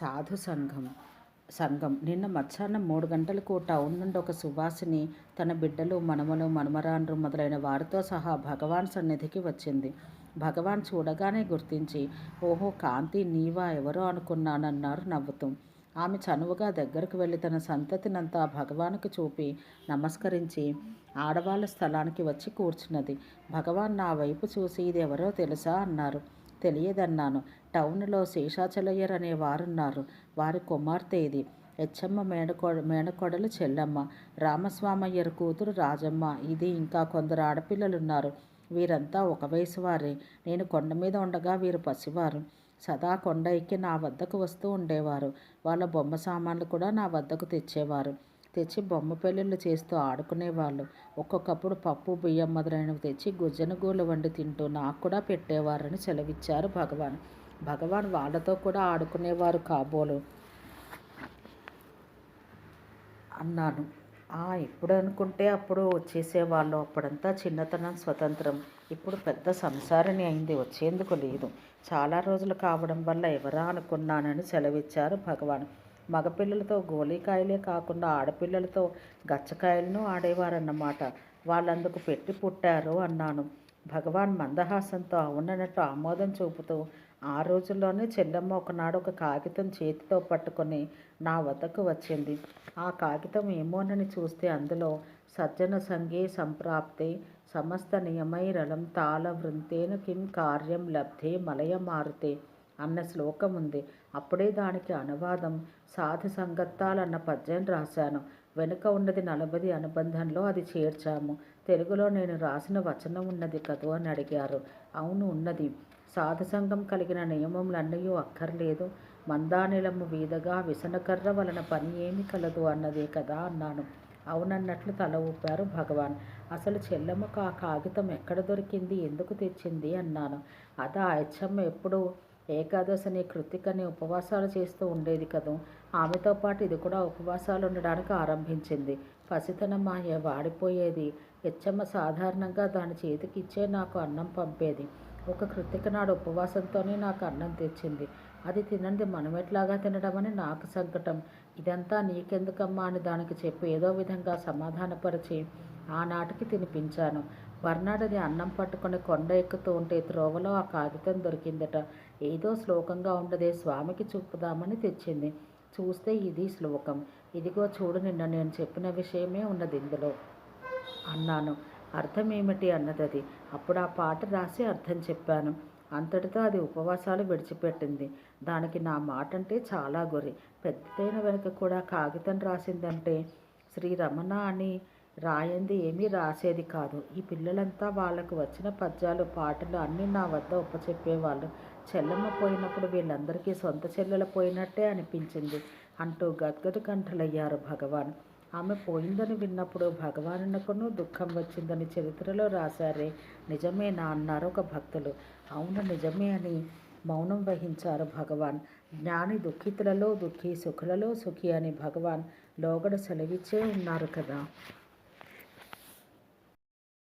సాధు సంఘం సంఘం. నిన్న మధ్యాహ్నం మూడు గంటలకు టౌన్ నుండి ఒక సువాసిని తన బిడ్డలు మనమలు మనమరాండ్రు మొదలైన వారితో సహా భగవాన్ సన్నిధికి వచ్చింది. భగవాన్ చూడగానే గుర్తించి ఓహో కాంతి నీవా ఎవరో అనుకున్నానన్నారు నవ్వుతూ. ఆమె చనువుగా దగ్గరకు వెళ్ళి తన సంతతినంతా భగవానుకు చూపి నమస్కరించి ఆడవాళ్ళ స్థలానికి వచ్చి కూర్చున్నది. భగవాన్ నా వైపు చూసి ఇది ఎవరో తెలుసా? అన్నారు. తెలియదన్నాను. టౌన్లో శేషాచలయ్యర్ అనే వారున్నారు. వారి కుమార్తె ఇది. హెచ్చమ్మ మేనకో మేనకోడలు చెల్లమ్మ. రామస్వామయ్యర్ కూతురు రాజమ్మ. ఇది ఇంకా కొందరు ఆడపిల్లలున్నారు. వీరంతా ఒక వయసు వారే. నేను కొండ మీద ఉండగా వీరు పసివారు. సదా కొండ ఎక్కి నా వద్దకు వస్తూ ఉండేవారు. వాళ్ళ బొమ్మ సామాన్లు కూడా నా వద్దకు తెచ్చేవారు. తెచ్చి బొమ్మ పెళ్ళిళ్ళు చేస్తూ ఆడుకునేవాళ్ళు. ఒక్కొక్కప్పుడు పప్పు బియ్యం మొదలైనవి తెచ్చి గుజ్జనగూలు వండి తింటూ నాకు కూడా పెట్టేవారని సెలవిచ్చారు భగవాన్. భగవాన్ వాళ్ళతో కూడా ఆడుకునేవారు కాబోలు అన్నాను. ఇప్పుడు అనుకుంటే అప్పుడు వచ్చేసేవాళ్ళు అప్పుడంతా చిన్నతనం స్వతంత్రం. ఇప్పుడు పెద్ద సంసారిని అయింది వచ్చేందుకు లేదు. చాలా రోజులు కావడం వల్ల ఎవరా అనుకున్నానని సెలవిచ్చారు భగవాన్. మగపిల్లలతో గోళీకాయలే కాకుండా ఆడపిల్లలతో గచ్చకాయలను ఆడేవారన్నమాట. వాళ్ళందుకు పెట్టి పుట్టారు అన్నాను. భగవాన్ మందహాసంతో అవునన్నట్టు ఆమోదం చూపుతూ ఆ రోజుల్లోనే చెల్లెమ్మ ఒకనాడు ఒక కాగితం చేతితో పట్టుకొని నా వద్దకు వచ్చింది. ఆ కాగితం ఏమోనని చూస్తే అందులో సజ్జన సంఘే సంప్రాప్తే సమస్త నియమైరలం తాళ వృంతేన కిం కార్యం లబ్ధే మలయ మారుతే అన్న శ్లోకం ఉంది. అప్పుడే దానికి అనువాదం. సాధు సంగత్తాలన్న పద్యం రాశాను. వెనుక ఉన్నది నలభది అనుబంధంలో అది చేర్చాము. తెలుగులో నేను రాసిన వచనం ఉన్నది కదూ అని అడిగారు. అవును ఉన్నది. సాధు సంఘం కలిగిన నియమములన్నీ అక్కర్లేదు. మందానిలము వీధగా విసనకర్ర వలన పని ఏమి కలదు అన్నదే కదా అన్నాను. అవునన్నట్లు తల ఊపారు భగవాన్. అసలు చెల్లమ్మకు ఆ కాగితం ఎక్కడ దొరికింది? ఎందుకు తెచ్చింది? అన్నాను. అదా అచ్చమ్మ ఎప్పుడు? ఏకాదశిని కృతికని ఉపవాసాలు చేస్తూ ఉండేది కదూ. ఆమెతో పాటు ఇది కూడా ఉపవాసాలు ఉండడానికి ఆరంభించింది. పసితనం మాయ వాడిపోయేది. హెచ్చమ్మ సాధారణంగా దాని చేతికి ఇచ్చే నాకు అన్నం పంపేది. ఒక కృతిక నాడు ఉపవాసంతోనే నాకు అన్నం తెచ్చింది. అది తినంది మనం ఎట్లాగా తినడమని నాకు సంకటం. ఇదంతా నీకెందుకమ్మా అని దానికి చెప్పి ఏదో విధంగా సమాధానపరిచి ఆనాటికి తినిపించాను. మర్నాడది అన్నం పట్టుకొని కొండ ఎక్కుతూ ఉంటే త్రోవలో ఆ కాగితం దొరికిందట. ఏదో శ్లోకంగా ఉండదే స్వామికి చూపుదామని తెచ్చింది. చూస్తే ఇది శ్లోకం. ఇదిగో చూడు నిన్న నేను చెప్పిన విషయమే ఉన్నది ఇందులో. అన్నాను. అర్థం ఏమిటి అన్నది అప్పుడు ఆ పాట రాసి అర్థం చెప్పాను. అంతటితో అది ఉపవాసాలు విడిచిపెట్టింది. దానికి నా మాట అంటే చాలా గురి. పెద్దదైన వెనుక కూడా కాగితం రాసిందంటే శ్రీ రమణ అని రాయంది ఏమీ రాసేది కాదు. ఈ పిల్లలంతా వాళ్ళకు వచ్చిన పద్యాలు పాటలు అన్నీ నా వద్ద ఉపచెప్పేవాళ్ళు చెల్లమ్మ పోయినప్పుడు వీళ్ళందరికీ సొంత చెల్లెలు పోయినట్టే అనిపించింది అంటూ గద్గద కంఠలయ్యారు భగవాన్. ఆమె పోయిందని విన్నప్పుడు భగవానునకును దుఃఖం వచ్చిందని చరిత్రలో రాశారే. నిజమేనా అన్నారు ఒక భక్తులు. అవును నిజమే అని మౌనం వహించారు భగవాన్. జ్ఞాని దుఃఖితులలో దుఃఖి సుఖులలో సుఖి అని భగవాన్ లోగడ సెలవిచ్చే ఉన్నారు కదా.